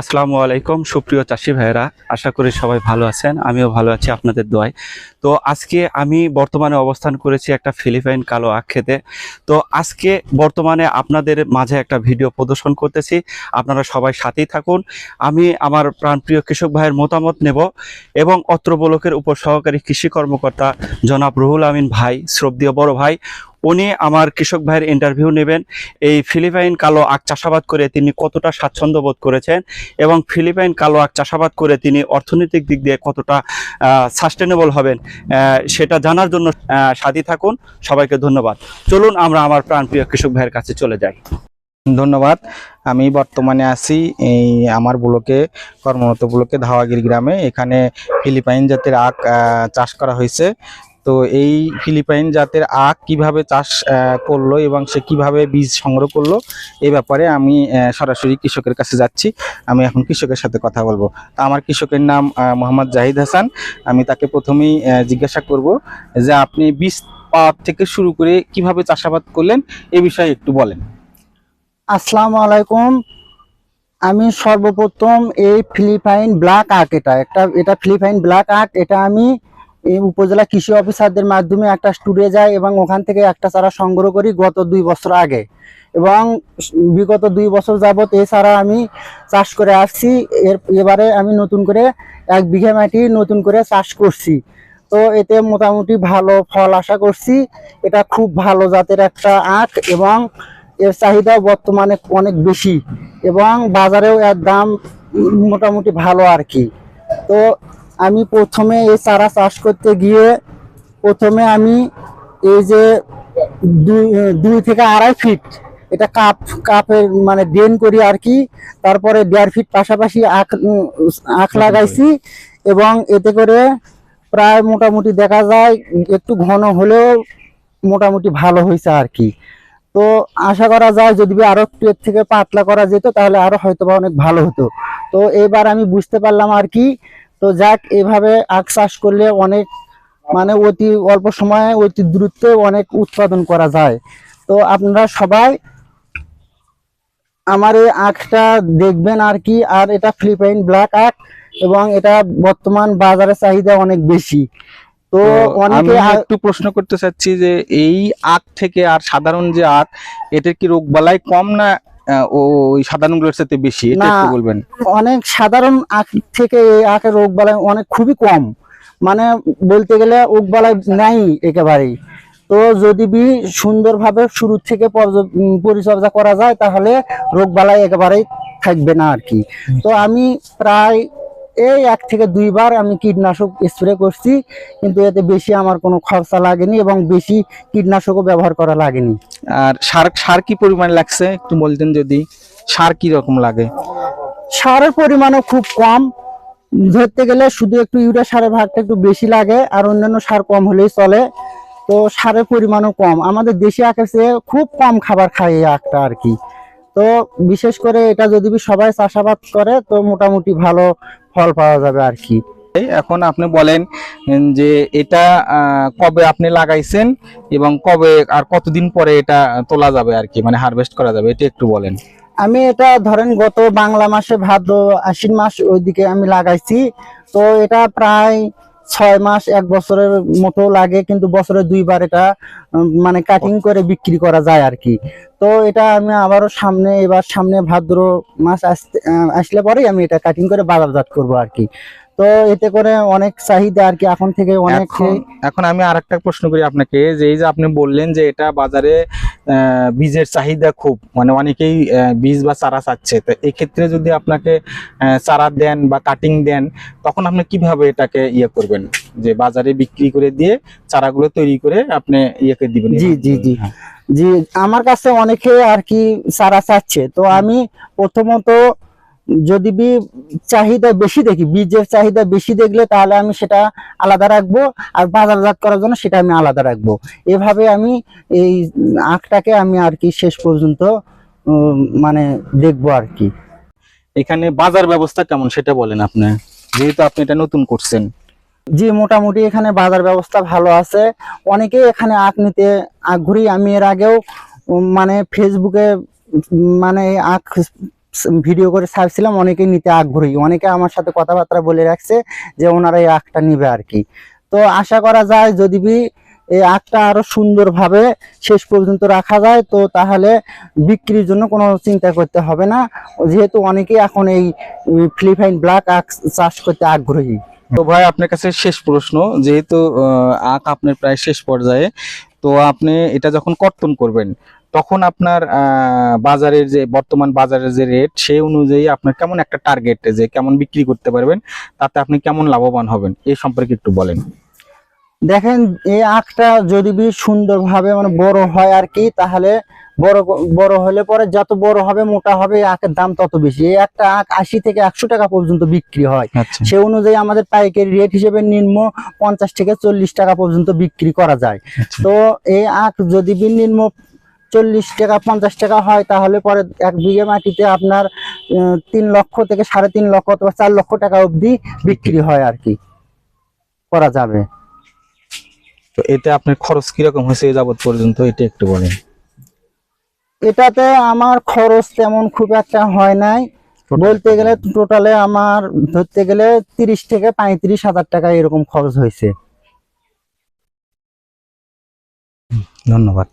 আসসালামু আলাইকুম, সুপ্রিয় চাষি ভাইয়েরা। আশা করি সবাই ভালো আছেন, আমিও ভালো আছি আপনাদের দোয়ায়। তো আজকে আমি বর্তমানে অবস্থান করেছি একটা ফিলিপাইন কালো আখ খেতে। তো আজকে বর্তমানে আপনাদের মাঝে একটা ভিডিও প্রদর্শন করতেছি। আপনারা সবাই সাথেই থাকুন। আমি আমার প্রাণপ্রিয় কৃষক ভাইয়ের মতামত নেব এবং অত্র ব্লকের উপ সহকারী কৃষি কর্মকর্তা জনাব রুহুল আমিন ভাই, শ্রদ্ধীয় বড় ভাই উনি আমার কৃষক ভাইয়ের ইন্টারভিউ নেবেন। এই ফিলিপাইন কালো আখ চাষাবাদ করে তিনি কতটা স্বাচ্ছন্দ্য বোধ করেছেন এবং ফিলিপাইন কালো আখ চাষাবাদ করে তিনি অর্থনৈতিক দিক দিয়ে কতটা সাস্টেনেবল হবেন সেটা জানার জন্য সাথী থাকুন। সবাইকে ধন্যবাদ। চলুন আমরা আমার প্রাণপ্রিয় কৃষক ভাইয়ের কাছে চলে যাই। ধন্যবাদ। আমি বর্তমানে আছি এই আমার ব্লকে, কর্মরত ব্লকে ধাওয়াগির গ্রামে। এখানে ফিলিপাইন জাতের আখ চাষ করা হয়েছে। তো এই ফিলিপাইন জাতের আখ কীভাবে চাষ করল এবং সে কীভাবে বীজ সংগ্রহ করল এই ব্যাপারে আমি সরাসরি কৃষকের কাছে যাচ্ছি। আমি এখন কৃষকের সাথে কথা বলব। আমার কৃষকের নাম মোহাম্মদ জাহিদ হাসান। আমি তাকে প্রথমেই জিজ্ঞাসা করব যে আপনি বীজ পাওয়ার থেকে শুরু করে কীভাবে চাষাবাদ করলেন, এ বিষয়ে একটু বলেন। আসসালামু আলাইকুম। আমি সর্বপ্রথম এই ফিলিপাইন ব্ল্যাক আক এটা, একটা, এটা ফিলিপাইন ব্ল্যাক আক এটা আমি উপজেলা কৃষি অফিসারদের মাধ্যমে একটা স্টুডে যায় এবং ওখান থেকে একটা চারা সংগ্রহ করি গত দুই বছর আগে। এবং বিগত দুই বছর যাবত এই চারা আমি চাষ করে আসছি। এর, এবারে আমি নতুন করে এক বিঘা মাটি নতুন করে চাষ করছি। তো এতে মোটামুটি ভালো ফল আশা করছি। এটা খুব ভালো জাতের একটা আখ এবং এর চাহিদা বর্তমানে অনেক বেশি এবং বাজারেও এর দাম মোটামুটি ভালো আর কি। তো আমি প্রথমে এই চারা চাষ করতে গিয়ে প্রথমে আমি এই যে দুই থেকে আড়াই ফিট এটা কাপ, কাপের মানে ড্রেন করি আর কি, তারপরে দেড় ফিট পাশাপাশি আখ আখ লাগাইছি এবং এতে করে প্রায় মোটামুটি দেখা যায় একটু ঘন হলেও মোটামুটি ভালো হয়েছে আর কি। তো আশা করা যায় যদি আরও একটু এর থেকে পাতলা করা যেত তাহলে আরও হয়তো বা অনেক ভালো হতো। তো এবার আমি বুঝতে পারলাম আর কি তো যাক এভাবে আখ চাষ করলে অনেক মানে অতি অল্প সময়ে অতি দ্রুত অনেক উৎপাদন করা যায়। তো আপনারা সবাই আমার এই আখটা দেখবেন আর কি আর এটা ফিলিপাইন ব্ল্যাক আখ এবং এটা বর্তমান বাজারে চাহিদা অনেক বেশি। তো অনেকে একটু প্রশ্ন করতে চাচ্ছি যে এই আখ থেকে আর সাধারণ যে আখ এটার কি রোগ বালাই কম না ওই সাধারণগুলোর সাথে বেশি এটা। একটু বলবেন। অনেক সাধারণ আখ থেকে এই আখের রোগ বালাই অনেক খুবই কম। মানে বলতে গেলে রোগ বালাই নাই একেবারেই। তো যদি বি সুন্দরভাবে শুরু থেকে পরিচর্যা করা যায় তাহলে রোগ বালাই একেবারেই থাকবে না আর কি। তো আমি প্রায় এই এক থেকে দুইবার আমি কীটনাশক স্প্রে করছি কিন্তু এতে বেশি আমার কোনো খরচা লাগেনি এবং বেশি কীটনাশকও ব্যবহার করা লাগেনি। আর সার সার কি পরিমাণ লাগছে? একটু বলতেন যদি। সার কি রকম লাগে? সারের পরিমাণও খুব কম। ধরতে গেলে শুধু একটু ইউরিয়া সারের ভাগটা একটু বেশি লাগে আর অন্যান্য সার কম হলেই চলে। তো সারের পরিমাণও কম। আমাদের দেশি আখের চেয়ে খুব কম খাবার খায় এই আখটা আর কি। তো বিশেষ করে এটা যদি সবাই চাষাবাদ করে তো মোটামুটি ভালো ফল পাওয়া যাবে আর কি। এখন আপনি বলেন যে এটা কবে আপনি লাগাইছেন এবং কবে আর কতদিন পরে এটা তোলা যাবে আর কি মানে হারভেস্ট করা যাবে, এটা একটু বলেন। আমি এটা ধরেন গত বাংলা মাসে ভাদ্র আশ্বিন মাস ওইদিকে আমি লাগাইছি, তো এটা প্রায় ছয় মাস, এক বছরের মতো লাগে, কিন্তু বছরে দুইবার এটা মানে কাটিং করে বিক্রি করা যায় আর কি। তো এটা আমি আবারও সামনে, এবার সামনে ভাদ্র মাস আসতে আসলে পরেই আমি এটা কাটিং করে বাজারজাত করব আর কি। তো এতে করে অনেক চাহিদা আর কি, এখন থেকে অনেক এখন আমি আরেকটা প্রশ্ন করি আপনাকে, যে এই যে আপনি বললেন যে এটা বাজারে বীজের চাহিদা খুব। মানে অনেকেই বীজ বা চারা চাচ্ছে। তো এক্ষেত্রে ক্ষেত্রে যদি আপনাকে চারা দেন বা কাটিং দেন তখন আপনি কীভাবে এটাকে ইয়ে করবেন? যে বাজারে বিক্রি করে দিয়ে চারাগুলো তৈরি করে আপনি ইয়েকে দিবেন জি, জি, জি। হ্যাঁ। জি আমার কাছে অনেকে আর কি চারা চাচ্ছে। তো আমি প্রথমত যদি বি চাহিদা বেশি দেখি বীজের চাহিদা বেশি দেখলে তাহলে আমি সেটা আলাদা রাখব আর বাজারজাত করার জন্য সেটা আমি আলাদা রাখব। এভাবে আমি এই আখটাকে আমি আর কি শেষ পর্যন্ত মানে দেখব আর কি। এখানে বাজার ব্যবস্থা কেমন সেটা বলেন আপনি যেহেতু আপনি এটা নতুন করছেন। জি মোটামুটি এখানে বাজার ব্যবস্থা ভালো আছে। অনেকেই এখানে আখ নিতে আখ ঘুরি আমি এর আগেও মানে ফেসবুকে মানে আখ ভিডিও করে ছাড়ছিলাম অনেকে নিতে আগ্রহী। অনেকে আমার সাথে কথাবার্তা বলে রাখছে যে ওনারা এই আখটা নিবে আর কি। তো আশা করা যায় যদি এই আখটা আরও সুন্দরভাবে শেষ পর্যন্ত রাখা যায়, তো তাহলে বিক্রির জন্য কোনো চিন্তা করতে হবে না। যেহেতু অনেকেই এখন এই ফিলিপাইন ব্ল্যাক আখ চাষ করতে আগ্রহী। তো ভাই, আপনার কাছে শেষ প্রশ্ন, যেহেতু আখ আপনার প্রায় শেষ পর্যায়ে, তো আপনি এটা যখন কর্তন করবেন তখন আপনার বাজারের যে বর্তমান বাজারের যে রেট সেই অনুযায়ী আপনার কেমন একটা টার্গেট যে কেমন বিক্রি করতে পারবেন তাতে আপনি কেমন লাভবান হবেন এই সম্পর্কে একটু বলেন। দেখেন এই আখটা যদি বি সুন্দরভাবে মানে বড় হয় আর কি তাহলে বড় বড় হলে পরে যত বড় হবে মোটা হবে আখের দাম তত বেশি। এই একটা আখ আশি থেকে একশো টাকা পর্যন্ত বিক্রি হয়। আচ্ছা। সে অনুযায়ী আমাদের পাইকারি রেট হিসেবে নিম্ন পঞ্চাশ থেকে চল্লিশ টাকা পর্যন্ত বিক্রি করা যায়। আচ্ছা। তো এই আখ যদি বি নিম্ন চল্লিশ টাকা পঞ্চাশ টাকা হয় তাহলে পরে এক বিঘে মাটিতে আপনার তিন লক্ষ থেকে সাড়ে তিন লক্ষ অথবা চার লক্ষ টাকা অবধি বিক্রি হয় আর কি। করা যাবে। তো এতে আপনার খরচ কীরকম হয়েছে এই যাবত পর্যন্ত এটা একটু বলেন। এটাতে আমার খরচ তেমন খুব একটা হয় নাই। বলতে গেলে টোটালে আমার ধরতে গেলে তিরিশ থেকে পঁয়ত্রিশ হাজার টাকা এরকম খরচ হয়েছে। ধন্যবাদ।